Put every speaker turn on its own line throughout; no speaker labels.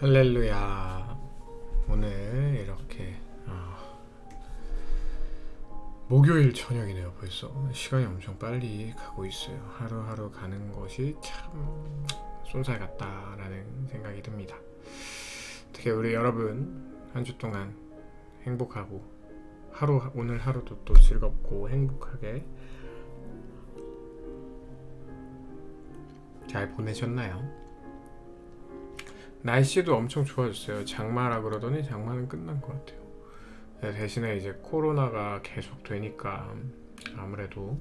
할렐루야. 오늘 이렇게 어, 목요일 저녁이네요. 벌써 시간이 엄청 빨리 가고 있어요. 하루하루 가는 것이 참 쏜살 같다라는 생각이 듭니다. 어떻게 우리 여러분 한 주 동안 행복하고 하루 오늘 하루도 또 즐겁고 행복하게 잘 보내셨나요? 날씨도 엄청 좋아졌어요. 장마라 그러더니 장마는 끝난 것 같아요. 네, 대신에 이제 코로나가 계속 되니까 아무래도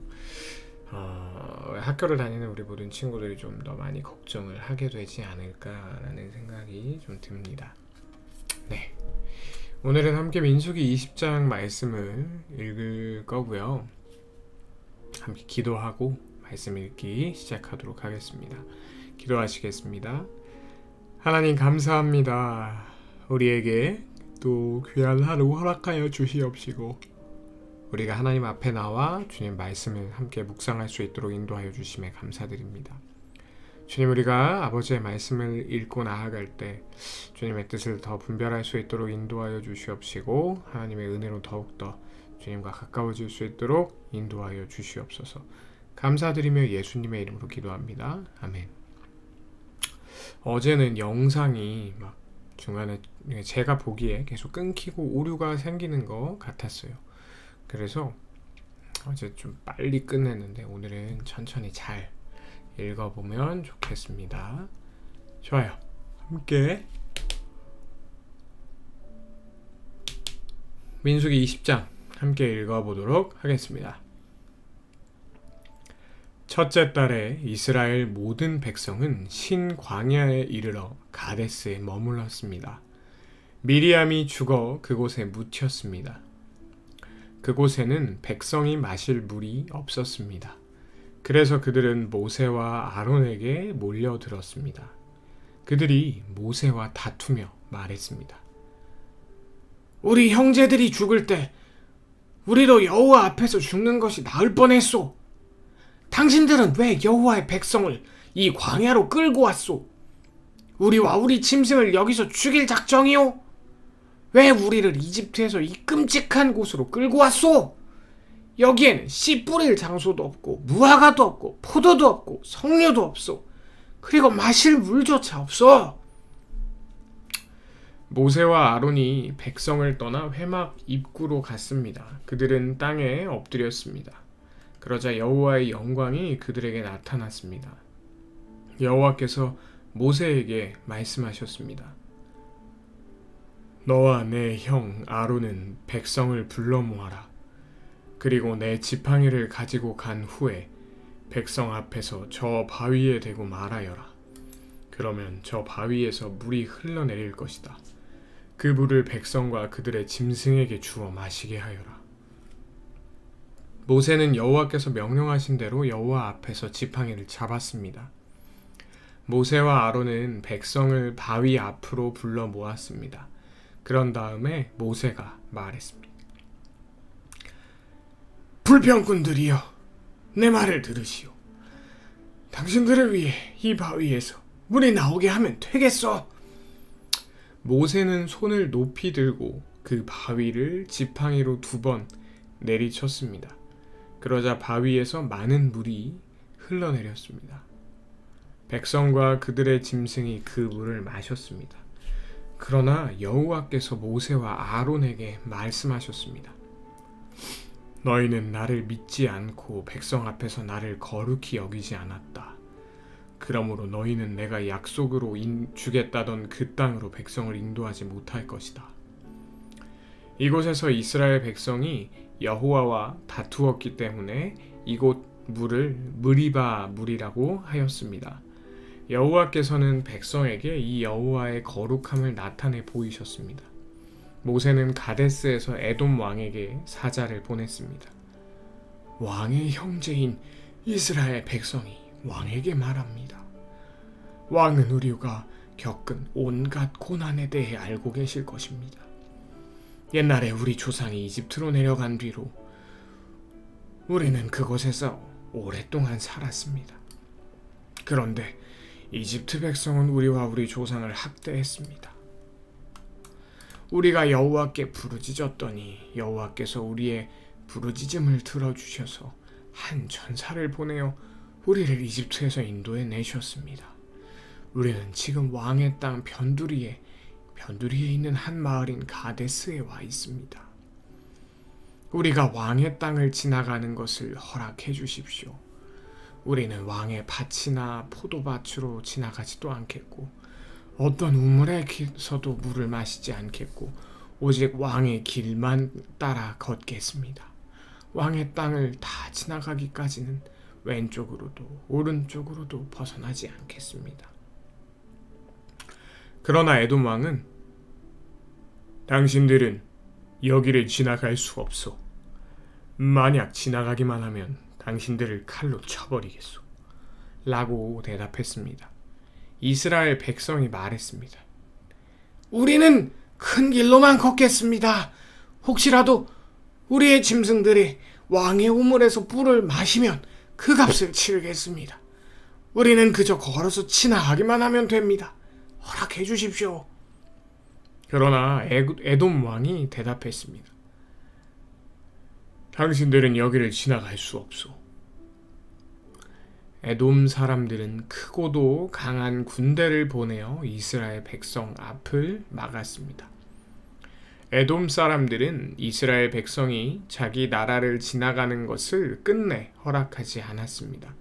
어, 학교를 다니는 우리 모든 친구들이 좀 더 많이 걱정을 하게 되지 않을까라는 생각이 좀 듭니다. 네. 오늘은 함께 민수기 20장 말씀을 읽을 거고요. 함께 기도하고 말씀 읽기 시작하도록 하겠습니다. 기도하시겠습니다. 하나님 감사합니다. 우리에게 또 귀한 하루 허락하여 주시옵시고 우리가 하나님 앞에 나와 주님 말씀을 함께 묵상할 수 있도록 인도하여 주심에 감사드립니다. 주님 우리가 아버지의 말씀을 읽고 나아갈 때 주님의 뜻을 더 분별할 수 있도록 인도하여 주시옵시고 하나님의 은혜로 더욱더 주님과 가까워질 수 있도록 인도하여 주시옵소서. 감사드리며 예수님의 이름으로 기도합니다. 아멘. 어제는 영상이 막 중간에 제가 보기에 계속 끊기고 오류가 생기는 것 같았어요. 그래서 어제 좀 빨리 끝냈는데 오늘은 천천히 잘 읽어보면 좋겠습니다. 좋아요. 함께 민수기 20장 함께 읽어보도록 하겠습니다. 첫째 달에 이스라엘 모든 백성은 신 광야에 이르러 가데스에 머물렀습니다. 미리암이 죽어 그곳에 묻혔습니다. 그곳에는 백성이 마실 물이 없었습니다. 그래서 그들은 모세와 아론에게 몰려들었습니다. 그들이 모세와 다투며 말했습니다. 우리 형제들이 죽을 때 우리도 여호와 앞에서 죽는 것이 나을 뻔했소. 당신들은 왜 여호와의 백성을 이 광야로 끌고 왔소? 우리와 우리 짐승을 여기서 죽일 작정이오? 왜 우리를 이집트에서 이 끔찍한 곳으로 끌고 왔소? 여기에는 씨 뿌릴 장소도 없고 무화과도 없고 포도도 없고 석류도 없소. 그리고 마실 물조차 없어. 모세와 아론이 백성을 떠나 회막 입구로 갔습니다. 그들은 땅에 엎드렸습니다. 그러자 여호와의 영광이 그들에게 나타났습니다. 여호와께서 모세에게 말씀하셨습니다. 너와 내 형 아론은 백성을 불러 모아라. 그리고 내 지팡이를 가지고 간 후에 백성 앞에서 저 바위에 대고 말하여라. 그러면 저 바위에서 물이 흘러내릴 것이다. 그 물을 백성과 그들의 짐승에게 주어 마시게 하여라. 모세는 여호와께서 명령하신 대로 여호와 앞에서 지팡이를 잡았습니다. 모세와 아론은 백성을 바위 앞으로 불러 모았습니다. 그런 다음에 모세가 말했습니다. 불평꾼들이여, 내 말을 들으시오. 당신들을 위해 이 바위에서 물이 나오게 하면 되겠어. 모세는 손을 높이 들고 그 바위를 지팡이로 두 번 내리쳤습니다. 그러자 바위에서 많은 물이 흘러내렸습니다. 백성과 그들의 짐승이 그 물을 마셨습니다. 그러나 여호와께서 모세와 아론에게 말씀하셨습니다. 너희는 나를 믿지 않고 백성 앞에서 나를 거룩히 여기지 않았다. 그러므로 너희는 내가 약속으로 인, 주겠다던 그 땅으로 백성을 인도하지 못할 것이다. 이곳에서 이스라엘 백성이 여호와와 다투었기 때문에 이곳 물을 무리바 물이라고 하였습니다. 여호와께서는 백성에게 이 여호와의 거룩함을 나타내 보이셨습니다. 모세는 가데스에서 에돔 왕에게 사자를 보냈습니다. 왕의 형제인 이스라엘 백성이 왕에게 말합니다. 왕은 우리가 겪은 온갖 고난에 대해 알고 계실 것입니다. 옛날에 우리 조상이 이집트로 내려간 뒤로 우리는 그곳에서 오랫동안 살았습니다. 그런데 이집트 백성은 우리와 우리 조상을 학대했습니다. 우리가 여호와께 부르짖었더니 여호와께서 우리의 부르짖음을 들어주셔서 한 전사를 보내어 우리를 이집트에서 인도해 내셨습니다. 우리는 지금 왕의 땅 변두리에 변두리에 있는 한 마을인 가데스에 와 있습니다. 우리가 왕의 땅을 지나가는 것을 허락해 주십시오. 우리는 왕의 밭이나 포도밭으로 지나가지도 않겠고 어떤 우물에서도 물을 마시지 않겠고 오직 왕의 길만 따라 걷겠습니다. 왕의 땅을 다 지나가기까지는 왼쪽으로도 오른쪽으로도 벗어나지 않겠습니다. 그러나 에돔 왕은 당신들은 여기를 지나갈 수 없소. 만약 지나가기만 하면 당신들을 칼로 쳐버리겠소. 라고 대답했습니다. 이스라엘 백성이 말했습니다. 우리는 큰 길로만 걷겠습니다. 혹시라도 우리의 짐승들이 왕의 우물에서 뿔을 마시면 그 값을 치르겠습니다. 우리는 그저 걸어서 지나가기만 하면 됩니다. 허락해 주십시오. 그러나 에- 에돔 왕이 대답했습니다. 당신들은 여기를 지나갈 수 없소. 에돔 사람들은 크고도 강한 군대를 보내어 이스라엘 백성 앞을 막았습니다. 에돔 사람들은 이스라엘 백성이 자기 나라를 지나가는 것을 끝내 허락하지 않았습니다.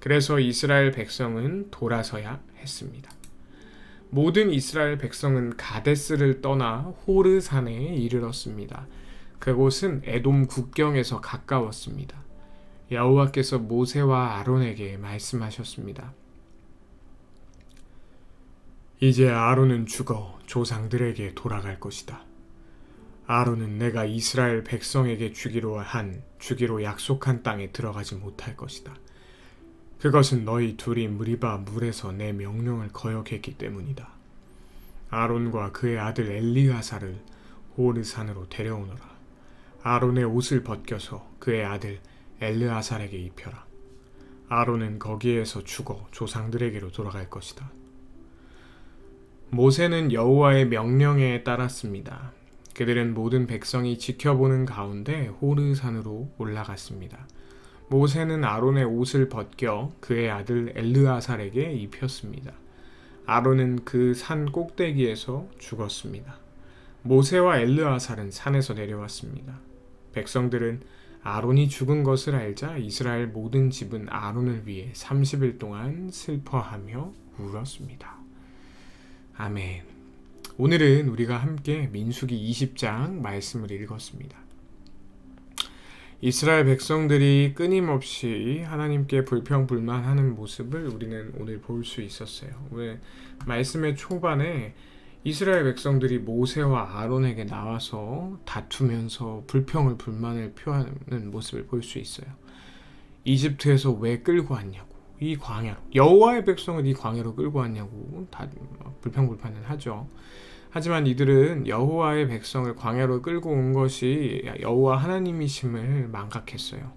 그래서 이스라엘 백성은 돌아서야 했습니다. 모든 이스라엘 백성은 가데스를 떠나 호르산에 이르렀습니다. 그곳은 에돔 국경에서 가까웠습니다. 여호와께서 모세와 아론에게 말씀하셨습니다. 이제 아론은 죽어 조상들에게 돌아갈 것이다. 아론은 내가 이스라엘 백성에게 주기로 한 주기로 약속한 땅에 들어가지 못할 것이다. 그것은 너희 둘이 무리바 물에서 내 명령을 거역했기 때문이다. 아론과 그의 아들 엘리아사를 호르산으로 데려오너라. 아론의 옷을 벗겨서 그의 아들 엘르아살에게 입혀라. 아론은 거기에서 죽어 조상들에게로 돌아갈 것이다. 모세는 여호와의 명령에 따랐습니다. 그들은 모든 백성이 지켜보는 가운데 호르산으로 올라갔습니다. 모세는 아론의 옷을 벗겨 그의 아들 엘르아살에게 입혔습니다. 아론은 그 산 꼭대기에서 죽었습니다. 모세와 엘르아살은 산에서 내려왔습니다. 백성들은 아론이 죽은 것을 알자 이스라엘 모든 집은 아론을 위해 30일 동안 슬퍼하며 울었습니다. 아멘. 오늘은 우리가 함께 민수기 20장 말씀을 읽었습니다. 이스라엘 백성들이 끊임없이 하나님께 불평불만하는 모습을 우리는 오늘 볼 수 있었어요. 왜 말씀의 초반에 이스라엘 백성들이 모세와 아론에게 나와서 다투면서 불평을 불만을 표하는 모습을 볼 수 있어요. 이집트에서 왜 끌고 왔냐고 이 광야로 여호와의 백성을 이 광야로 끌고 왔냐고 다 불평불판을 하죠. 하지만 이들은 여호와의 백성을 광야로 끌고 온 것이 여호와 하나님이심을 망각했어요.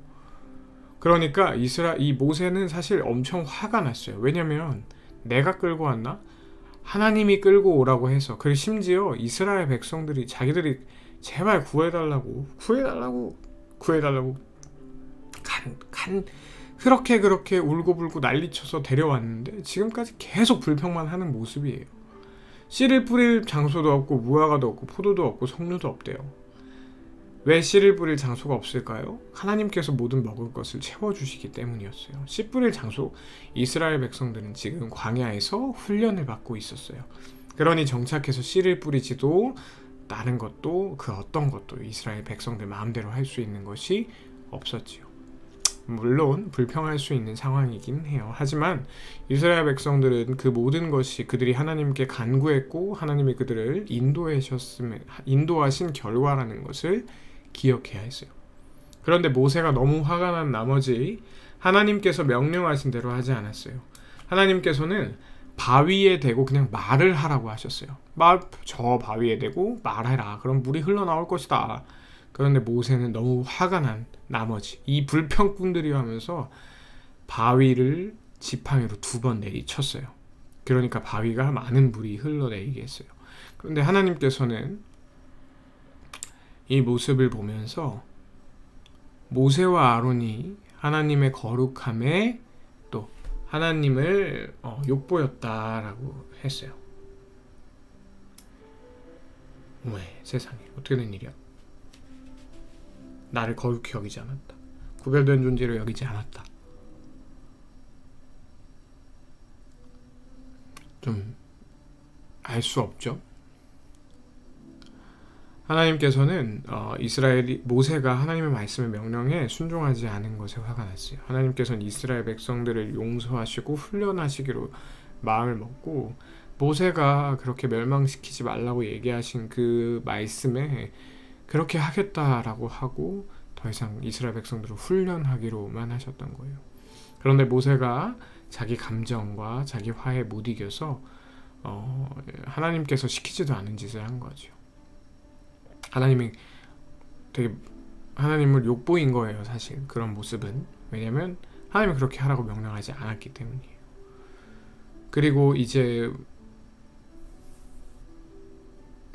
그러니까 이스라 이 모세는 사실 엄청 화가 났어요. 왜냐면 내가 끌고 왔나? 하나님이 끌고 오라고 해서 그리고 심지어 이스라엘 백성들이 자기들이 제발 구해달라고 구해달라고 구해달라고 간, 간 그렇게 그렇게 울고불고 난리쳐서 데려왔는데 지금까지 계속 불평만 하는 모습이에요. 씨를 뿌릴 장소도 없고 무화과도 없고 포도도 없고 석류도 없대요. 왜 씨를 뿌릴 장소가 없을까요? 하나님께서 모든 먹을 것을 채워주시기 때문이었어요. 씨 뿌릴 장소, 이스라엘 백성들은 지금 광야에서 훈련을 받고 있었어요. 그러니 정착해서 씨를 뿌리지도 다른 것도 그 어떤 것도 이스라엘 백성들 마음대로 할 수 있는 것이 없었지요. 물론 불평할 수 있는 상황이긴 해요. 하지만 이스라엘 백성들은 그 모든 것이 그들이 하나님께 간구했고 하나님이 그들을 인도하셨음 인도하신 결과라는 것을 기억해야 했어요. 그런데 모세가 너무 화가 난 나머지 하나님께서 명령하신 대로 하지 않았어요. 하나님께서는 바위에 대고 그냥 말을 하라고 하셨어요. 말, 저 바위에 대고 말해라. 그럼 물이 흘러나올 것이다. 그런데 모세는 너무 화가 난 나머지 이 불평꾼들이 하면서 바위를 지팡이로 두 번 내리쳤어요. 그러니까 바위가 많은 물이 흘러내리게 했어요. 그런데 하나님께서는 이 모습을 보면서 모세와 아론이 하나님의 거룩함에 또 하나님을 어, 욕보였다라고 했어요. 왜 세상에 어떻게 된 일이야? 나를 거룩히 여기지 않았다. 구별된 존재로 여기지 않았다. 좀 알 수 없죠. 하나님께서는 어, 이스라엘이 모세가 하나님의 말씀을 명령에 순종하지 않은 것에 화가 났어요. 하나님께서는 이스라엘 백성들을 용서하시고 훈련하시기로 마음을 먹고 모세가 그렇게 멸망시키지 말라고 얘기하신 그 말씀에 그렇게 하겠다라고 하고 더 이상 이스라엘 백성들을 훈련하기로만 하셨던 거예요. 그런데 모세가 자기 감정과 자기 화에 못 이겨서 어, 하나님께서 시키지도 않은 짓을 한 거죠. 하나님이 되게 하나님을 욕보인 거예요, 사실 그런 모습은 왜냐하면 하나님이 그렇게 하라고 명령하지 않았기 때문이에요. 그리고 이제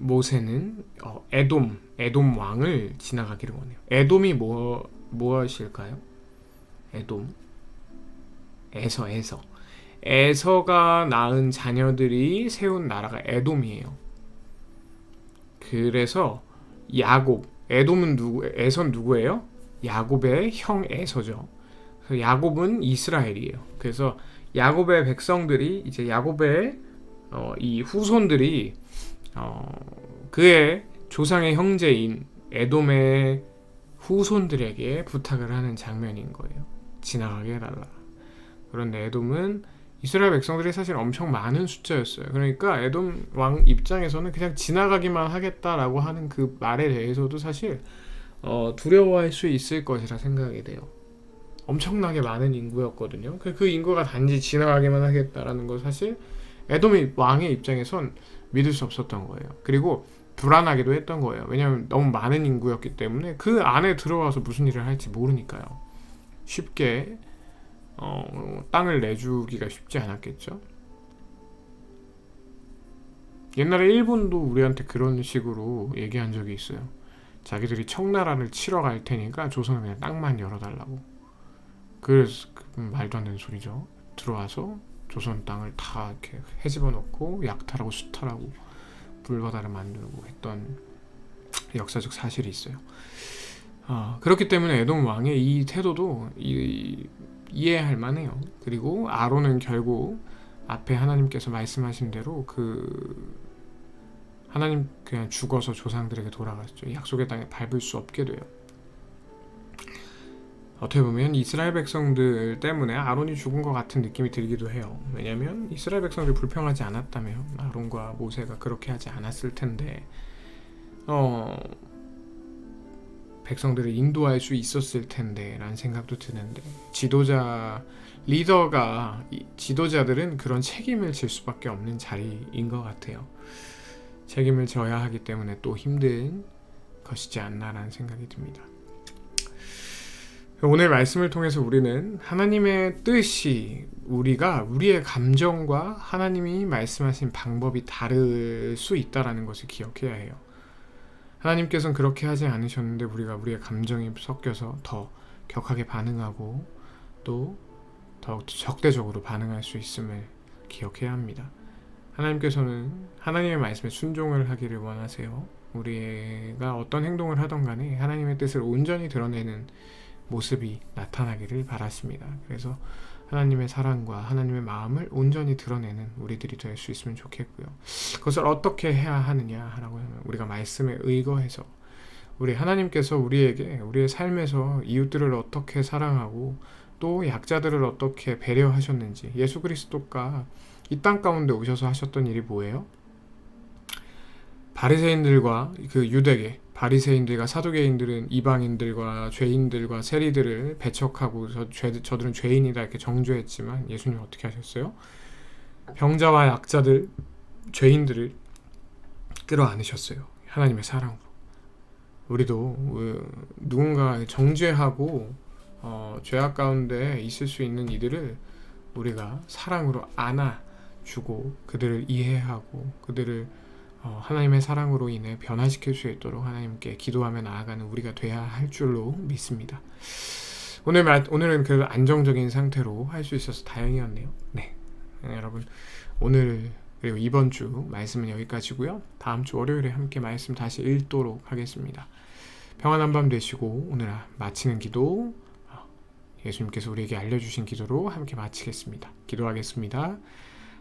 모세는 어, 에돔 에돔 왕을 지나가기를 원해요. 에돔이 뭐 무엇일까요? 에돔 에서 에서 에서가 낳은 자녀들이 세운 나라가 에돔이에요. 그래서 야곱 에돔은 누구 에선 누구예요? 야곱의 형 에서죠. 야곱은 이스라엘이에요. 그래서 야곱의 백성들이 이제 야곱의 어, 이 후손들이 어, 그의 조상의 형제인 에돔의 후손들에게 부탁을 하는 장면인 거예요. 지나가게 해달라. 그런데 에돔은 이스라엘 백성들이 사실 엄청 많은 숫자였어요. 그러니까 에돔 왕 입장에서는 그냥 지나가기만 하겠다라고 하는 그 말에 대해서도 사실 어, 두려워할 수 있을 것이라 생각이 돼요. 엄청나게 많은 인구였거든요. 그, 그 인구가 단지 지나가기만 하겠다라는 거 사실 에돔 왕의 입장에선 믿을 수 없었던 거예요. 그리고 불안하기도 했던 거예요. 왜냐하면 너무 많은 인구였기 때문에 그 안에 들어와서 무슨 일을 할지 모르니까요. 쉽게 어, 땅을 내주기가 쉽지 않았겠죠. 옛날에 일본도 우리한테 그런 식으로 얘기한 적이 있어요. 자기들이 청나라를 치러 갈 테니까 조선은 그냥 땅만 열어달라고. 그래서 그 말도 안 되는 소리죠. 들어와서 조선 땅을 다 이렇게 헤집어 놓고 약탈하고 수탈하고 불바다를 만들고 했던 역사적 사실이 있어요. 어, 그렇기 때문에 에돔 왕의 이 태도도 이, 이해할 만해요. 그리고 아론은 결국 앞에 하나님께서 말씀하신 대로 그 하나님 그냥 죽어서 조상들에게 돌아갔죠. 약속의 땅에 밟을 수 없게 돼요. 어떻게 보면 이스라엘 백성들 때문에 아론이 죽은 것 같은 느낌이 들기도 해요. 왜냐하면 이스라엘 백성들이 불평하지 않았다면 아론과 모세가 그렇게 하지 않았을 텐데, 어 백성들을 인도할 수 있었을 텐데 라는 생각도 드는데 지도자 리더가 지도자들은 그런 책임을 질 수밖에 없는 자리인 것 같아요. 책임을 져야 하기 때문에 또 힘든 것이지 않나라는 생각이 듭니다. 오늘 말씀을 통해서 우리는 하나님의 뜻이 우리가 우리의 감정과 하나님이 말씀하신 방법이 다를 수 있다라는 것을 기억해야 해요. 하나님께서는 그렇게 하지 않으셨는데 우리가 우리의 감정이 섞여서 더 격하게 반응하고 또 더욱 적대적으로 반응할 수 있음을 기억해야 합니다. 하나님께서는 하나님의 말씀에 순종을 하기를 원하세요. 우리가 어떤 행동을 하던 간에 하나님의 뜻을 온전히 드러내는 모습이 나타나기를 바랐습니다. 그래서 하나님의 사랑과 하나님의 마음을 온전히 드러내는 우리들이 될 수 있으면 좋겠고요. 그것을 어떻게 해야 하느냐라고 하면 우리가 말씀에 의거해서 우리 하나님께서 우리에게 우리의 삶에서 이웃들을 어떻게 사랑하고 또 약자들을 어떻게 배려하셨는지 예수 그리스도가 이 땅 가운데 오셔서 하셨던 일이 뭐예요? 바리새인들과 그 유대계 바리새인들과 사두개인들은 이방인들과 죄인들과 세리들을 배척하고 저, 죄, 저들은 죄인이다 이렇게 정죄했지만 예수님 어떻게 하셨어요? 병자와 약자들, 죄인들을 끌어안으셨어요. 하나님의 사랑으로. 우리도 그 누군가 정죄하고 어, 죄악 가운데 있을 수 있는 이들을 우리가 사랑으로 안아주고 그들을 이해하고 그들을 어, 하나님의 사랑으로 인해 변화시킬 수 있도록 하나님께 기도하며 나아가는 우리가 돼야 할 줄로 믿습니다. 오늘 말, 오늘은 그 안정적인 상태로 할 수 있어서 다행이었네요. 네. 네, 여러분 오늘 그리고 이번 주 말씀은 여기까지고요. 다음 주 월요일에 함께 말씀 다시 읽도록 하겠습니다. 평안한 밤 되시고 오늘 마치는 기도 어, 예수님께서 우리에게 알려주신 기도로 함께 마치겠습니다. 기도하겠습니다.